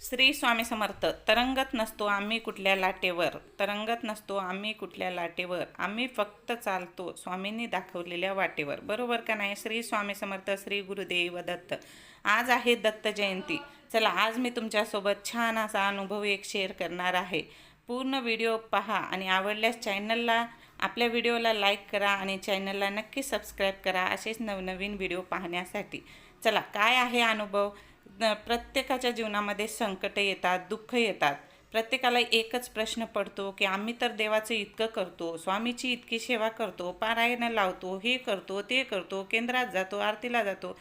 श्री स्वामी समर्थ तरंगत नसतो आम्ही कुठल्या लाटेवर तरंगत नसतो आम्ही कुठल्या लाटेवर आम्ही फक्त चालतो स्वामींनी दाखवलेल्या वाटेवर. बरोबर का नाही? श्री स्वामी समर्थ श्री गुरुदेव दत्त. आज आहे दत्त जयंती. चला आज मी तुमच्यासोबत छान असा अनुभव एक शेअर करणार आहे. पूर्ण व्हिडिओ पहा आणि आवडल्यास चॅनलला आपल्या व्हिडिओला लाईक करा आणि चॅनलला नक्की सबस्क्राईब करा असेच नवनवीन व्हिडिओ पाहण्यासाठी. चला काय आहे अनुभव? प्रत्येकाच्या जीवनामध्ये संकट येतात दुःख येतात. प्रत्येकाला एकच प्रश्न पडतो की आम्ही तर देवाचं इतकं करतो स्वामीची इतकी सेवा करतो पारायणं लावतो हे करतो ते करतो केंद्रात जातो आरतीला जातो.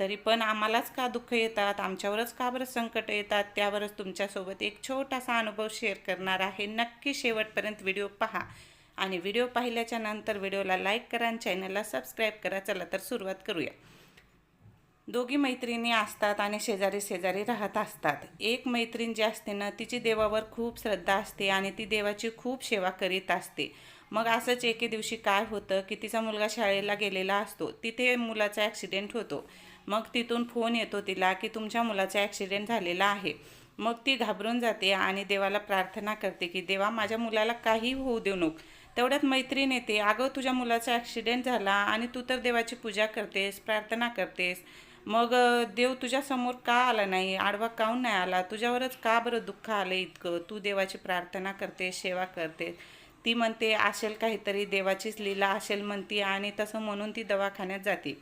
तरी पण आम्हालाच का दुःख येतात? आमच्यावरच का बरं संकट येतात? त्यावरच तुमच्यासोबत एक छोटासा अनुभव शेअर करणार आहे. नक्की शेवटपर्यंत व्हिडिओ पहा. आणि व्हिडिओ पाहिल्याच्या नंतर व्हिडिओला लाईक करा आणि चॅनलला सबस्क्राईब करा. चला तर सुरुवात करूया. दोघी मैत्रिणी असतात आणि शेजारी शेजारी राहत असतात. एक मैत्रीण जी असते ना तिची देवावर खूप श्रद्धा असते आणि ती देवाची खूप सेवा करीत असते. मग असंच एके दिवशी काय होतं की तिचा मुलगा शाळेला गेलेला असतो. तिथे मुलाचा ॲक्सिडेंट होतो. मग तिथून फोन येतो तिला की तुमच्या मुलाचा ॲक्सिडेंट झालेला आहे. मग ती घाबरून जाते आणि देवाला प्रार्थना करते की देवा माझ्या मुलाला काही होऊ देऊ नको. तेवढ्यात मैत्रीण येते अगं तुझ्या मुलाचा ॲक्सिडेंट झाला आणि तू तर देवाची पूजा करतेस प्रार्थना करतेस. मग देव तुझ्यासमोर का आला नाही? आडवा काहून नाही आला? तुझ्यावरच का बरं दुःख आलं इतकं? तू देवाची प्रार्थना करतेस सेवा करते. ती म्हणते असेल काहीतरी देवाचीच लीला असेल म्हणती आणि तसं म्हणून ती दवाखान्यात जाते.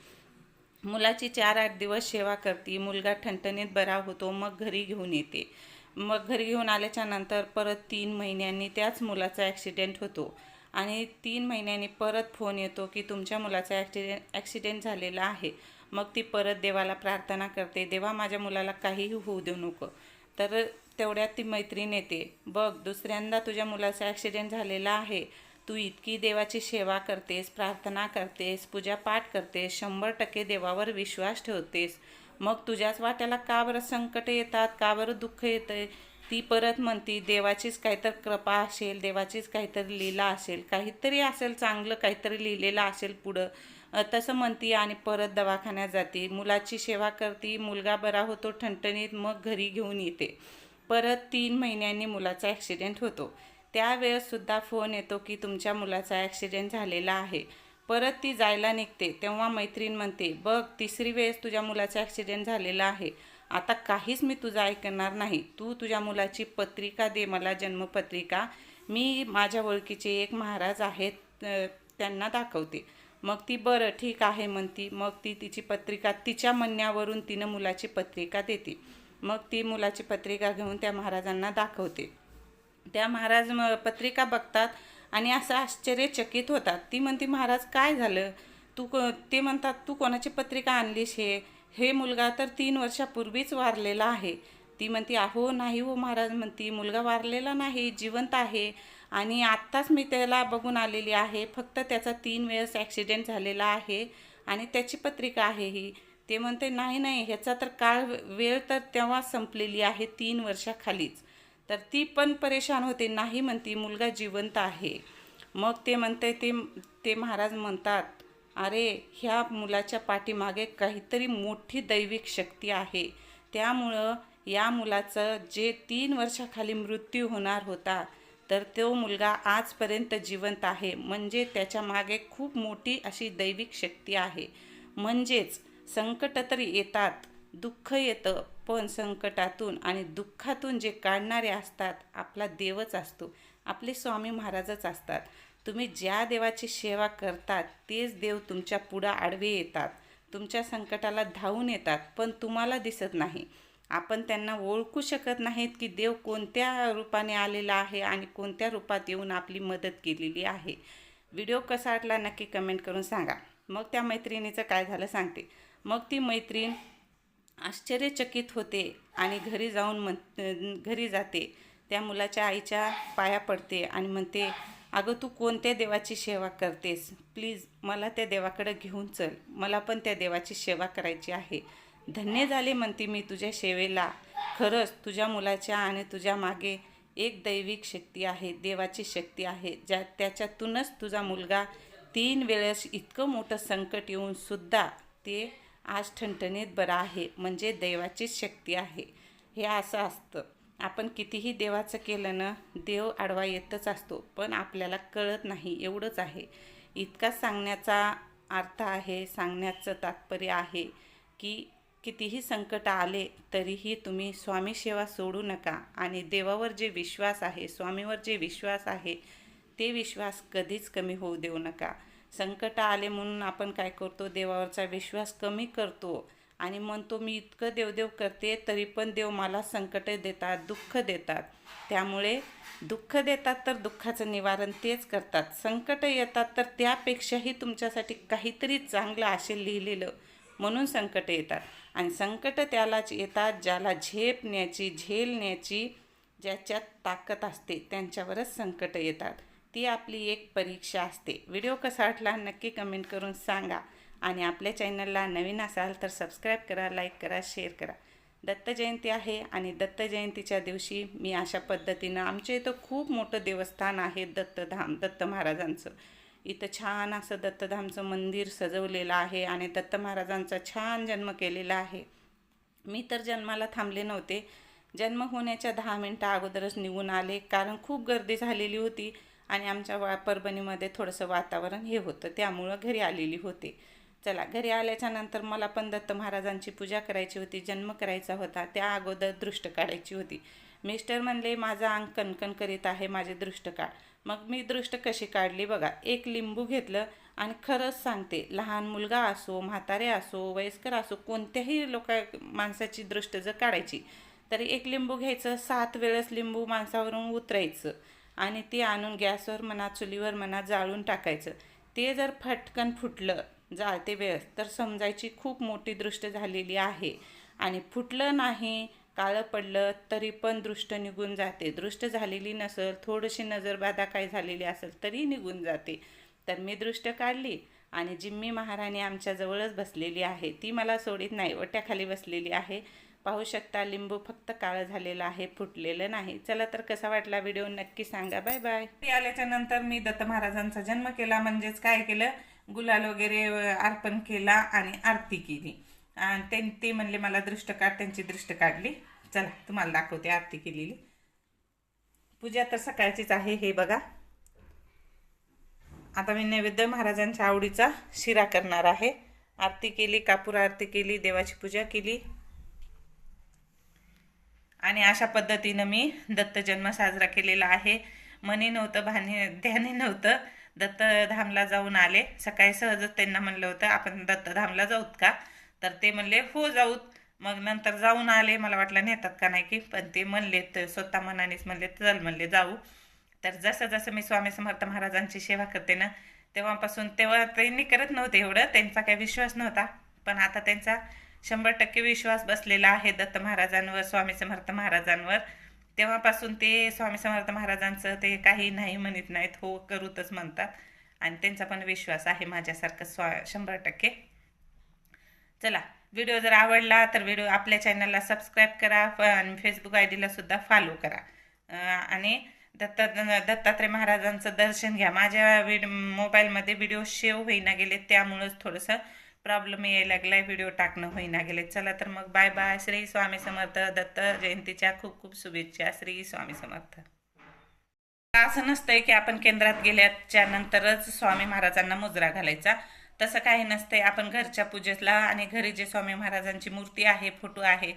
मुलाची चार आठ दिवस सेवा करते. मुलगा ठणठणीत बरा होतो मग घरी घेऊन येते. मग घरी घेऊन आल्याच्यानंतर परत तीन महिन्यांनी त्याच मुलाचा ॲक्सिडेंट होतो. आणि तीन महिन्यांनी परत फोन येतो की तुमच्या मुलाचा ॲक्सिडेंट ॲक्सिडेंट झालेला आहे. मग ती परत देवाला प्रार्थना करते देवा माझ्या मुलाला काहीही होऊ देऊ नको. तर तेवढ्यात ती मैत्रीण येते बघ दुसऱ्यांदा तुझ्या मुलाचा ॲक्सिडेंट झालेला आहे. तू इतकी देवाची सेवा करतेस प्रार्थना करतेस पूजापाठ करतेस शंभर टक्के देवावर विश्वास ठेवतेस. मग तुझ्याच वाट्याला का बरं संकट येतात का बरं दुःख येतं ती परत म्हणती देवाचीच काहीतरी कृपा असेल देवाचीच काहीतरी लीला असेल काहीतरी असेल चांगलं काहीतरी लिहिलेलं असेल पुढं. तसं म्हणती आणि परत दवाखान्यात जाते. मुलाची सेवा करते मुलगा बरा होतो ठणठणीत मग घरी घेऊन येते. परत तीन महिन्यांनी मुलाचा ॲक्सिडेंट होतो. त्यावेळेससुद्धा फोन येतो की तुमच्या मुलाचा ॲक्सिडेंट झालेला आहे. परत ती जायला निघते. तेव्हा मैत्रीण म्हणते बघ तिसरी वेळेस तुझ्या मुलाचा ॲक्सिडेंट झालेला आहे. आता काहीच मी तुझं ऐकणार नाही. तू तुझ्या मुलाची पत्रिका दे मला जन्मपत्रिका. मी माझ्या ओळखीचे एक महाराज आहेत त्यांना दाखवते. मग ती बरं ठीक आहे म्हणती. मग ती तिची पत्रिका तिच्या म्हणण्यावरून तिनं मुलाची पत्रिका देते. मग ती मुलाची पत्रिका घेऊन त्या महाराजांना दाखवते. त्या महाराज म- पत्रिका बघतात आणि असं आश्चर्यचकित होतात. ती म्हणते महाराज काय झालं? तू को ते म्हणतात तू कोणाची पत्रिका आणलीस हे? हे मुलगा तर तीन वर्षापूर्वीच वारलेला आहे. ती म्हणते अहो नाही हो महाराज म्हणती मुलगा वारलेला नाही जिवंत आहे आणि आत्ताच मी त्याला बघून आलेली आहे. फक्त त्याचा तीन वेळेस ॲक्सिडेंट झालेला आहे आणि त्याची पत्रिका आहे ही. ते म्हणते नाही नाही ह्याचा तर काळ वेळ तर तेव्हा संपलेली आहे तीन वर्षाखालीच. तर ती पण परेशान होते नाही म्हणती मुलगा जिवंत आहे. मग ते म्हणते ते ते महाराज म्हणतात अरे ह्या मुलाच्या पाठीमागे काहीतरी मोठी दैविक शक्ती आहे. त्यामुळं या मुलाचं जे तीन वर्षाखाली मृत्यू होणार होता तर तो मुलगा आजपर्यंत जिवंत आहे. म्हणजे त्याच्यामागे खूप मोठी अशी दैविक शक्ती आहे. म्हणजेच संकट तर येतात दुःख येतं पण संकटातून आणि दुःखातून जे काढणारे असतात आपला देवच असतो. आपले स्वामी महाराजच असतात. तुम्ही ज्या देवाची सेवा करतात तेच देव तुमच्या पुढं आडवे येतात. तुमच्या संकटाला धावून येतात पण तुम्हाला दिसत नाही. आपण त्यांना ओळखू शकत नाहीत की देव कोणत्या रूपाने आलेला आहे आणि कोणत्या रूपात येऊन आपली मदत केलेली आहे. व्हिडिओ कसा वाटला नक्की कमेंट करून सांगा. मग त्या मैत्रिणीचं काय झालं सांगते. मग ती मैत्रीण आश्चर्यचकित होते आणि घरी जाऊन म्हण घरी जाते. त्या मुलाच्या आईच्या पाया पडते आणि म्हणते अगं तू कोणत्या देवाची सेवा करतेस? प्लीज मला त्या देवाकडे घेऊन चल. मला पण त्या देवाची सेवा करायची आहे. धन्य झाले म्हणते मी तुझ्या सेवेला. खरंच तुझ्या मुलाच्या आणि तुझ्या मागे एक दैविक शक्ती आहे देवाची शक्ती आहे ज्या त्याच्यातूनच तुझा मुलगा तीन वेळेस इतकं मोठं संकट येऊन सुद्धा ते आज ठणठणीत बरं आहे. म्हणजे दैवाचीच शक्ती आहे. हे असं असतं. आपण कितीही देवाचं केलं ना देव आडवा येतच असतो पण आपल्याला कळत नाही एवढंच आहे. इतकाच सांगण्याचा अर्थ आहे सांगण्याचं तात्पर्य आहे की कितीही संकट आले तरीही तुम्ही स्वामी सेवा सोडू नका. आणि देवावर जे विश्वास आहे स्वामीवर जे विश्वास आहे ते विश्वास कधीच कमी होऊ देऊ नका. संकट आले म्हणून आपण काय करतो? देवावरचा विश्वास कमी करतो. आणि म्हणतो मी इतकं देवदेव करते तरी पण देव मला संकटे देतात दुःख देतात. त्यामुळे दुःख देतात तर दुःखाचं निवारण तेच करतात. संकट येतात तर त्यापेक्षाही तुमच्यासाठी काहीतरी चांगलं असे लिहिलेलं म्हणून संकट येतात. आणि संकट त्यालाच येतात ज्याला झेपण्याची झेलण्याची ज्याच्यात ताकद असते त्यांच्यावरच संकट येतात. ती आपली एक परीक्षा असते. व्हिडिओ कसा वाटला नक्की कमेंट करून सांगा. आणि आपल्या चॅनलला नवीन असाल तर सबस्क्राईब करा लाईक करा शेअर करा. दत्त जयंती आहे आणि दत्त जयंतीच्या दिवशी मी अशा पद्धतीनं आमच्या इथं खूप मोठं देवस्थान आहे दत्तधाम दत्त महाराजांचं. इथं छान असं दत्तधामचं मंदिर सजवलेलं आहे आणि दत्त महाराजांचा छान जन्म केलेला आहे. मी तर जन्माला थांबले नव्हते. जन्म होण्याच्या दहा मिनटं अगोदरच निघून आले कारण खूप गर्दी झालेली होती आणि आमच्या वा परभणीमध्ये थोडंसं वातावरण हे होतं त्यामुळं घरी आलेली होते. चला घरी आल्याच्यानंतर मला पण दत्त महाराजांची पूजा करायची होती जन्म करायचा होता त्या अगोदर दृष्ट काढायची होती. मिस्टर म्हणले माझा अंग कणकण करीत आहे माझे दृष्ट काढ. मग मी दृष्ट कशी काढली बघा एक लिंबू घेतलं आणि खरंच सांगते लहान मुलगा असो म्हातारे असो वयस्कर असो कोणत्याही लोक माणसाची दृष्ट जर काढायची तरी एक लिंबू घ्यायचं सात वेळेस लिंबू माणसावरून उतरायचं आणि ते आणून गॅसवर म्हणा चुलीवर म्हणा जाळून टाकायचं. ते जर फटकन फुटलं जाळते वेळेस. तर समजायची खूप मोठी दृष्ट झालेली आहे. आणि फुटलं नाही काळं पडलं तरी पण दृष्ट निघून जाते. दृष्ट झालेली नसेल थोडीशी नजरबाधा काय झालेली असेल तरी निघून जाते. तर मी दृष्ट काढली आणि जिम्मी महाराणी आमच्याजवळच बसलेली आहे. ती मला सोडित नाही ओट्याखाली बसलेली आहे. पाहू शकता लिंबू फक्त काळं झालेलं आहे फुटलेलं नाही. चला तर कसा वाटला व्हिडिओ नक्की सांगा. Bye bye. आल्याच्यानंतर मी दत्त महाराजांचा जन्म केला. म्हणजेच काय केलं? गुलाल वगैरे अर्पण केला आणि आरती केली. आणि ते ते म्हणले मला दृष्ट काढ त्यांची दृष्ट काढली. चला तुम्हाला दाखवते आरती केलेली. पूजा तर सकाळचीच आहे हे बघा. आता मी नैवेद्य महाराजांच्या आवडीचा शिरा करणार आहे. आरती केली कापूर आरती केली देवाची पूजा केली. आणि अशा पद्धतीनं मी दत्तजन्म साजरा केलेला आहे. मनी नव्हतं भाने ध्याने नव्हतं. दत्तधामला जाऊन आले. सकाळी सहजच त्यांना म्हणलं होतं आपण दत्तधामला जाऊत का? तर ते म्हणले हो जाऊत. मग नंतर जाऊन आले. मला वाटलं नेतात का नाही की? पण ते म्हणले तर स्वतः मनानेच म्हणले चल म्हणले जाऊ. तर जसं जसं मी स्वामी समर्थ महाराजांची सेवा करते ना तेव्हापासून तेव्हा त्यांनी करत नव्हते एवढं. त्यांचा काही विश्वास नव्हता. पण आता त्यांचा शंभर टक्के विश्वास बसलेला आहे दत्त महाराजांवर स्वामी समर्थ महाराजांवर. तेव्हापासून ते स्वामी समर्थ महाराजांचं ते काही नाही म्हणत नाहीत हो करूतच म्हणतात. आणि त्यांचा पण विश्वास आहे माझ्यासारखं स्वा शंभर टक्के. चला व्हिडिओ जर आवडला तर व्हिडिओ आपल्या चॅनलला सबस्क्राईब करा आणि फेसबुक आय डीला सुद्धा फॉलो करा. आणि दत्ता दत्तात्रय महाराजांचं दर्शन घ्या. माझ्या विड मोबाईलमध्ये व्हिडिओ सेव्ह होईना गेले त्यामुळंच थोडंसं प्रॉब्लेम यायला लागलाय व्हिडिओ टाकणं होईना गेले. चला तर मग बाय बाय श्री स्वामी समर्थ दत्त जयंतीच्या खूप खूप शुभेच्छा. श्री स्वामी समर्थ. असं नसतंय की आपण केंद्रात गेल्याच्या नंतरच स्वामी महाराजांना मुजरा घालायचा. तसं काही नसतंय. आपण घरच्या पूजेला आणि घरी जे स्वामी महाराजांची मूर्ती आहे फोटो आहे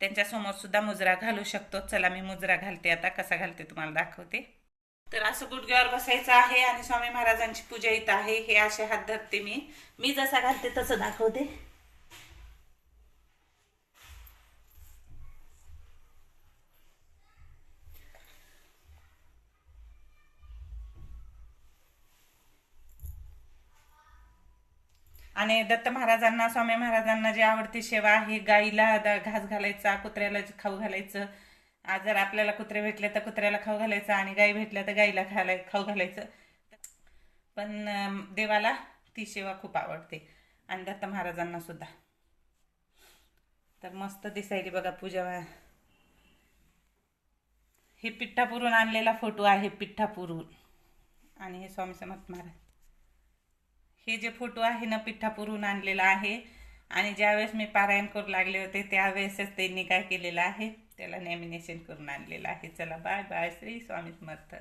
त्यांच्यासमोर सुद्धा मुजरा घालू शकतो. चला मी मुजरा घालते आता. कसा घालते तुम्हाला दाखवते. तर असं गुडघ्यावर बसायचं आहे आणि स्वामी महाराजांची पूजा इथं आहे हे असे हात धरते मी. मी जसा घालते तसं दाखवते. आणि दत्त महाराजांना स्वामी महाराजांना जी आवडती सेवा आहे गाईला घास घालायचा कुत्र्याला खाऊ घालायचं आज जर आपल्याला कुत्रे भेटले तर कुत्र्याला खाऊ घालायचं आणि गाई भेटल्या तर गाईला खायला खाऊ घालायचं. पण देवाला ती सेवा खूप आवडते. आणि दत्त महाराजांना सुद्धा. तर मस्त दिसायली बघा पूजा. हे पिठ्ठापुरून आणलेला फोटो आहे पिठ्ठापुरून आणि हे स्वामी समर्थ महाराज. हे जे फोटो आहे ना पिठ्ठापुरून आणलेला आहे. आणि ज्यावेळेस मी पारायण करू लागले होते त्यावेळेसच त्यांनी काय केलेलं आहे? त्याला नॅमिनेशन करून आणलेलं आहे. चला बाय बाय श्री स्वामी समर्थ.